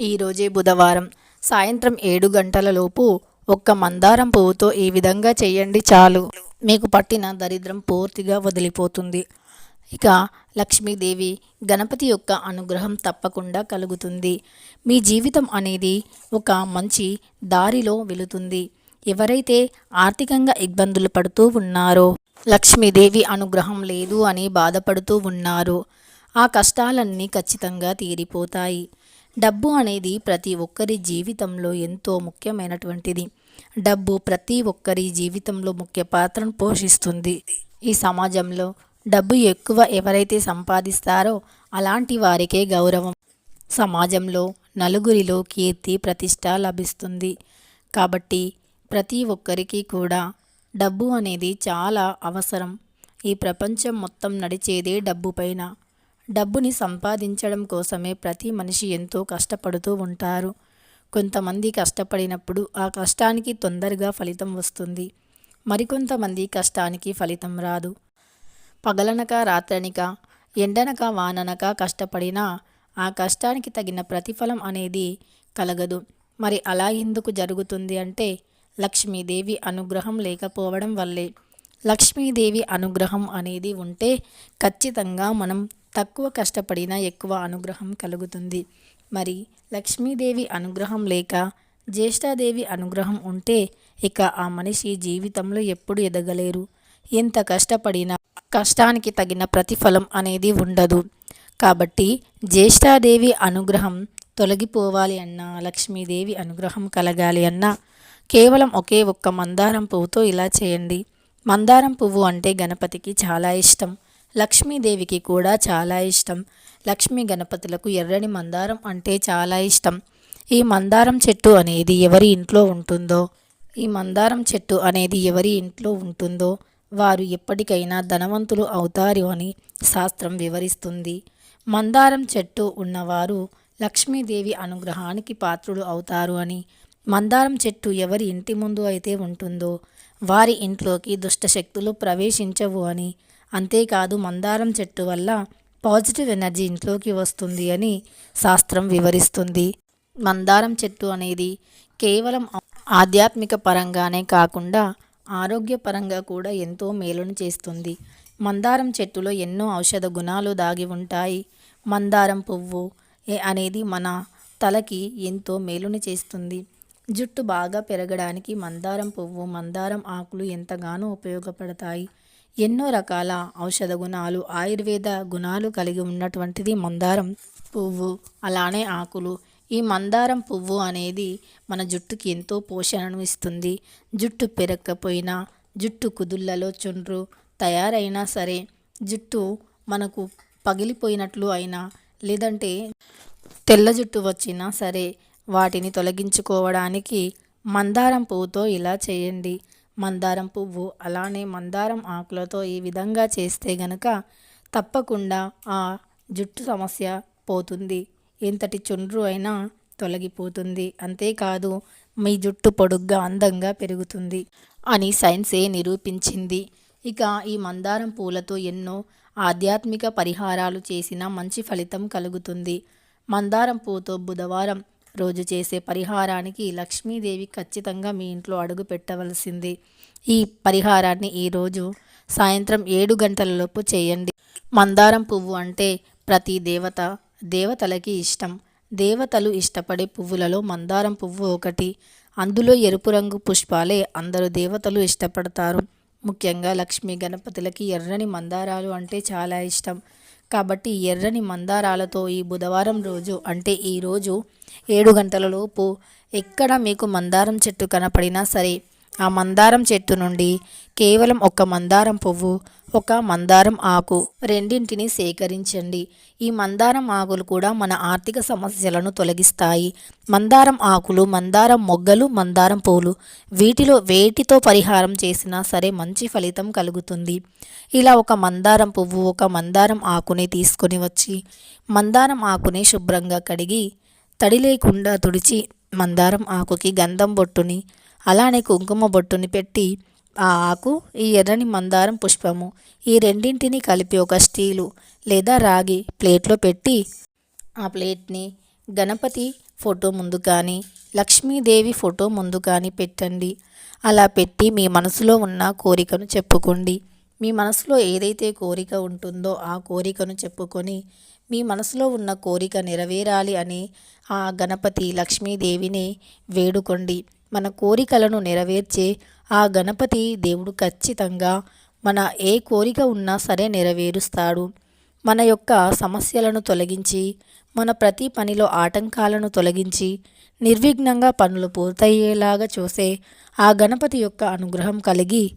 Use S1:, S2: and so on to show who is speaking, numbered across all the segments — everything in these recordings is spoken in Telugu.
S1: ఈరోజే బుధవారం. సాయంత్రం ఏడు గంటలలోపు ఒక్క మందారం పువ్వుతో ఈ విధంగా చేయండి చాలు. మీకు పట్టిన దరిద్రం పూర్తిగా వదిలిపోతుంది. ఇక లక్ష్మీదేవి గణపతి యొక్క అనుగ్రహం తప్పకుండా కలుగుతుంది. మీ జీవితం అనేది ఒక మంచి దారిలో వెళుతుంది. ఎవరైతే ఆర్థికంగా ఇబ్బందులు పడుతూ ఉన్నారో లక్ష్మీదేవి అనుగ్రహం లేదు అని బాధపడుతూ ఉన్నారు. ఆ కష్టాలన్నీ ఖచ్చితంగా తీరిపోతాయి. డబ్బు అనేది ప్రతి ఒక్కరి జీవితంలో ఎంతో ముఖ్యమైనటువంటిది. డబ్బు ప్రతి ఒక్కరి జీవితంలో ముఖ్య పాత్రను పోషిస్తుంది. ఈ సమాజంలో డబ్బు ఎక్కువ ఎవరైతే సంపాదిస్తారో అలాంటి వారికే గౌరవం. సమాజంలో నలుగురిలో కీర్తి ప్రతిష్ట లభిస్తుంది. కాబట్టి ప్రతి ఒక్కరికి కూడా డబ్బు అనేది చాలా అవసరం. ఈ ప్రపంచం మొత్తం నడిచేదే డబ్బు పైన. డబ్బుని సంపాదించడం కోసమే ప్రతి మనిషి ఎంతో కష్టపడుతూ ఉంటారు. కొంతమంది కష్టపడినప్పుడు ఆ కష్టానికి తొందరగా ఫలితం వస్తుంది. మరికొంతమంది కష్టానికి ఫలితం రాదు. పగలనక రాత్రనిక ఎండనక వాననక కష్టపడినా ఆ కష్టానికి తగిన ప్రతిఫలం అనేది కలగదు. మరి అలా ఎందుకు జరుగుతుంది అంటే లక్ష్మీదేవి అనుగ్రహం లేకపోవడం వల్లే. లక్ష్మీదేవి అనుగ్రహం అనేది ఉంటే ఖచ్చితంగా మనం తక్కువ కష్టపడినా ఎక్కువ అనుగ్రహం కలుగుతుంది. మరి లక్ష్మీదేవి అనుగ్రహం లేక జ్యేష్ఠాదేవి అనుగ్రహం ఉంటే ఇక ఆ మనిషి జీవితంలో ఎప్పుడు ఎదగలేరు. ఎంత కష్టపడినా కష్టానికి తగిన ప్రతిఫలం అనేది ఉండదు. కాబట్టి జ్యేష్ఠాదేవి అనుగ్రహం తొలగిపోవాలి అన్నా లక్ష్మీదేవి అనుగ్రహం కలగాలి అన్నా కేవలం ఒకే ఒక్క మందారం పువ్వుతో ఇలా చేయండి. మందారం పువ్వు అంటే గణపతికి చాలా ఇష్టం. లక్ష్మీదేవికి కూడా చాలా ఇష్టం. లక్ష్మీ గణపతులకు ఎర్రని మందారం అంటే చాలా ఇష్టం. ఈ మందారం చెట్టు అనేది ఎవరి ఇంట్లో ఉంటుందో ఈ మందారం చెట్టు అనేది ఎవరి ఇంట్లో ఉంటుందో వారు ఎప్పటికైనా ధనవంతులు అవుతారు అని శాస్త్రం వివరిస్తుంది. మందారం చెట్టు ఉన్నవారు లక్ష్మీదేవి అనుగ్రహానికి పాత్రులు అవుతారు అని మందారం చెట్టు ఎవరి ఇంటి ముందు అయితే ఉంటుందో వారి ఇంట్లోకి దుష్టశక్తులు ప్రవేశించవు అని అంతేకాదు మందారం చెట్టు వల్ల పాజిటివ్ ఎనర్జీ ఇంట్లోకి వస్తుంది అని శాస్త్రం వివరిస్తుంది. మందారం చెట్టు అనేది కేవలం ఆధ్యాత్మిక పరంగానే కాకుండా ఆరోగ్యపరంగా కూడా ఎంతో మేలును చేస్తుంది. మందారం చెట్టులో ఎన్నో ఔషధ గుణాలు దాగి ఉంటాయి. మందారం పువ్వు అనేది మన తలకి ఎంతో మేలుని చేస్తుంది. జుట్టు బాగా పెరగడానికి మందారం పువ్వు మందారం ఆకులు ఎంతగానో ఉపయోగపడతాయి. ఎన్నో రకాల ఔషధ గుణాలు ఆయుర్వేద గుణాలు కలిగి ఉన్నటువంటిది మందారం పువ్వు అలానే ఆకులు. ఈ మందారం పువ్వు అనేది మన జుట్టుకి ఎంతో పోషణను ఇస్తుంది. జుట్టు పెరక్కపోయినా జుట్టు కుదుళ్ళలో చుండ్రు తయారైనా సరే జుట్టు మనకు పగిలిపోయినట్లు అయినా లేదంటే తెల్ల జుట్టు వచ్చినా సరే వాటిని తొలగించుకోవడానికి మందారం పువ్వుతో ఇలా చేయండి. మందారం పువ్వు అలానే మందారం ఆకులతో ఈ విధంగా చేస్తే గనక తప్పకుండా ఆ జుట్టు సమస్య పోతుంది. ఎంతటి చుండ్రు అయినా తొలగిపోతుంది. అంతేకాదు మీ జుట్టు పొడుగ్గా అందంగా పెరుగుతుంది అని సైన్సే నిరూపించింది. ఇక ఈ మందారం పూలతో ఎన్నో ఆధ్యాత్మిక పరిహారాలు చేసిన మంచి ఫలితం కలుగుతుంది. మందారం పూతో బుధవారం రోజు చేసే పరిహారానికి లక్ష్మీదేవి ఖచ్చితంగా మీ ఇంట్లో అడుగు పెట్టవలసింది. ఈ పరిహారాన్ని ఈరోజు సాయంత్రం ఏడు గంటలలోపు చేయండి. మందారం పువ్వు అంటే ప్రతి దేవత దేవతలకి ఇష్టం. దేవతలు ఇష్టపడే పువ్వులలో మందారం పువ్వు ఒకటి. అందులో ఎరుపు రంగు పుష్పాలే అందరూ దేవతలు ఇష్టపడతారు. ముఖ్యంగా లక్ష్మీ గణపతులకి ఎర్రని మందారాలు అంటే చాలా ఇష్టం. కాబట్టి ఎర్రని మందారాలతో ఈ బుధవారం రోజు అంటే ఈరోజు ఏడు గంటల లోపు ఎక్కడ మీకు మందారం చెట్టు కనపడినా సరే ఆ మందారం చెట్టు నుండి కేవలం ఒక మందారం పువ్వు ఒక మందారం ఆకు. రెండింటిని సేకరించండి. ఈ మందారం ఆకులు కూడా మన ఆర్థిక సమస్యలను తొలగిస్తాయి. మందారం ఆకులు మందారం మొగ్గలు మందారం పూలు. వీటిలో వేటితో పరిహారం చేసినా సరే మంచి ఫలితం కలుగుతుంది. ఇలా ఒక మందారం పువ్వు ఒక మందారం ఆకుని తీసుకొని వచ్చి మందారం ఆకుని శుభ్రంగా కడిగి తడి లేకుండా తుడిచి మందారం ఆకుకి గంధం బొట్టుని అలానే కుంకుమ బొట్టుని పెట్టి ఆ ఆకు ఈ ఎర్రని మందారం పుష్పము ఈ రెండింటిని కలిపి ఒక స్టీలు లేదా రాగి ప్లేట్లో పెట్టి ఆ ప్లేట్ని గణపతి ఫోటో ముందు కానీ లక్ష్మీదేవి ఫోటో ముందు కానీ పెట్టండి. అలా పెట్టి మీ మనసులో ఉన్న కోరికను చెప్పుకోండి. మీ మనసులో ఏదైతే కోరిక ఉంటుందో ఆ కోరికను చెప్పుకొని మీ మనసులో ఉన్న కోరిక నెరవేరాలి అని ఆ గణపతి లక్ష్మీదేవిని వేడుకోండి. మన కోరికలను నెరవేర్చే ఆ గణపతి దేవుడు ఖచ్చితంగా మన ఏ కోరిక ఉన్నా సరే నెరవేరుస్తాడు. మన యొక్క సమస్యలను తొలగించి మన ప్రతి పనిలో ఆటంకాలను తొలగించి నిర్విఘ్నంగా పనులు పూర్తయ్యేలాగా చూసే ఆ గణపతి యొక్క అనుగ్రహం కలిగి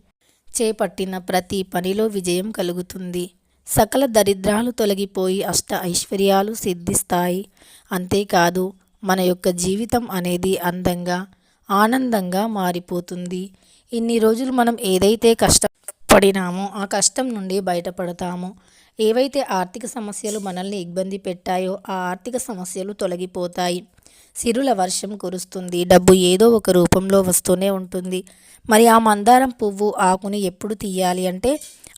S1: చేపట్టిన ప్రతి పనిలో విజయం కలుగుతుంది. సకల దరిద్రాలు తొలగిపోయి అష్ట ఐశ్వర్యాలు సిద్ధిస్తాయి. అంతేకాదు మన యొక్క జీవితం అనేది అందంగా ఆనందంగా మారిపోతుంది. ఇన్ని రోజులు మనం ఏదైతే కష్టపడినామో ఆ కష్టం నుండి బయటపడతామో. ఏవైతే ఆర్థిక సమస్యలు మనల్ని ఇబ్బంది పెట్టాయో ఆ ఆర్థిక సమస్యలు తొలగిపోతాయి. సిరుల వర్షం కురుస్తుంది. డబ్బు ఏదో ఒక రూపంలో వస్తూనే ఉంటుంది. మరి ఆ మందారం పువ్వు ఆకుని ఎప్పుడు తీయాలి అంటే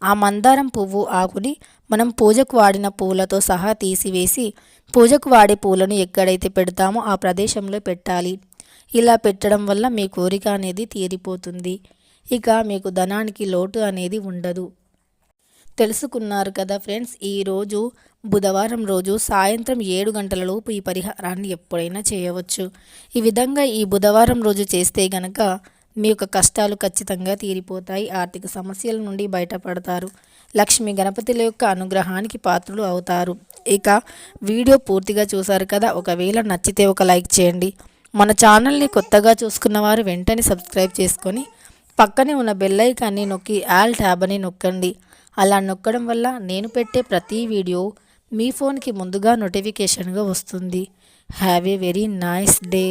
S1: ఆ మందారం పువ్వు ఆకుని మనం పూజకు వాడిన పూలతో సహా తీసివేసి పూజకు వాడే పూలను ఎక్కడైతే పెడతామో ఆ ప్రదేశంలో పెట్టాలి. ఇలా పెట్టడం వల్ల మీ కోరిక అనేది తీరిపోతుంది. ఇక మీకు ధనానికి లోటు అనేది ఉండదు. తెలుసుకున్నారు కదా ఫ్రెండ్స్ ఈరోజు బుధవారం రోజు సాయంత్రం ఏడు గంటలలోపు ఈ పరిహారాన్ని ఎప్పుడైనా చేయవచ్చు. ఈ విధంగా ఈ బుధవారం రోజు చేస్తే గనక మీ యొక్క కష్టాలు ఖచ్చితంగా తీరిపోతాయి ఆర్థిక సమస్యల నుండి బయటపడతారు. లక్ష్మి గణపతుల యొక్క అనుగ్రహానికి పాత్రులు అవుతారు. ఇక వీడియో పూర్తిగా చూసారు కదా ఒకవేళ నచ్చితే ఒక లైక్ చేయండి. మన ఛానల్ని కొత్తగా చూసుకున్న వారు వెంటనే సబ్స్క్రైబ్ చేసుకొని పక్కనే ఉన్న బెల్ ఐకాన్ని నొక్కి ఆల్ ట్యాబ్ అని నొక్కండి. అలా నొక్కడం వల్ల నేను పెట్టే ప్రతి వీడియో మీ ఫోన్కి ముందుగా నోటిఫికేషన్గా వస్తుంది. Have a very nice day